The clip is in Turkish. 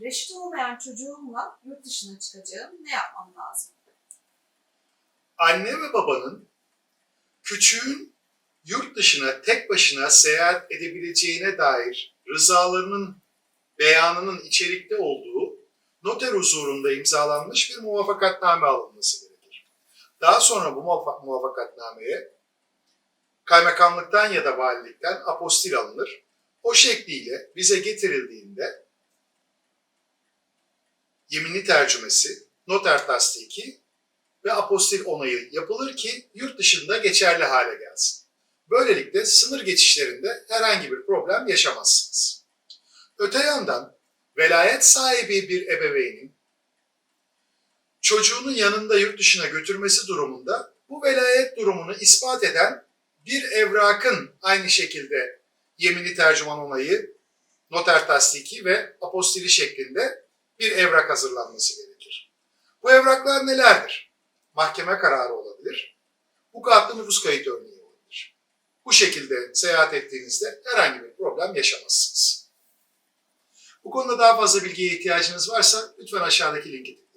reşit olmayan çocuğumla yurt dışına çıkacağım. Ne yapmam lazım? Anne ve babanın küçüğün yurt dışına tek başına seyahat edebileceğine dair rızalarının beyanının içerikte olduğu noter huzurunda imzalanmış bir muvafakatname alınması gerekir. Daha sonra bu muvafa- muvafakatnameye kaymakamlıktan ya da valilikten apostil alınır. O şekliyle bize getirildiğinde yeminli tercümesi, noter tasdiki ve apostil onayı yapılır ki yurt dışında geçerli hale gelsin. Böylelikle sınır geçişlerinde herhangi bir problem yaşamazsınız. Öte yandan velayet sahibi bir ebeveynin çocuğunun yanında yurt dışına götürmesi durumunda bu velayet durumunu ispat eden bir evrakın aynı şekilde yeminli tercüman onayı, noter tasdiki ve apostili şeklinde bir evrak hazırlanması gerekir. Bu evraklar nelerdir? mahkeme kararı olabilir. Bu kağıtlı nüfus kayıt örneği olabilir. Bu şekilde seyahat ettiğinizde herhangi bir problem yaşamazsınız. Bu konuda daha fazla bilgiye ihtiyacınız varsa lütfen aşağıdaki linki tıklayın.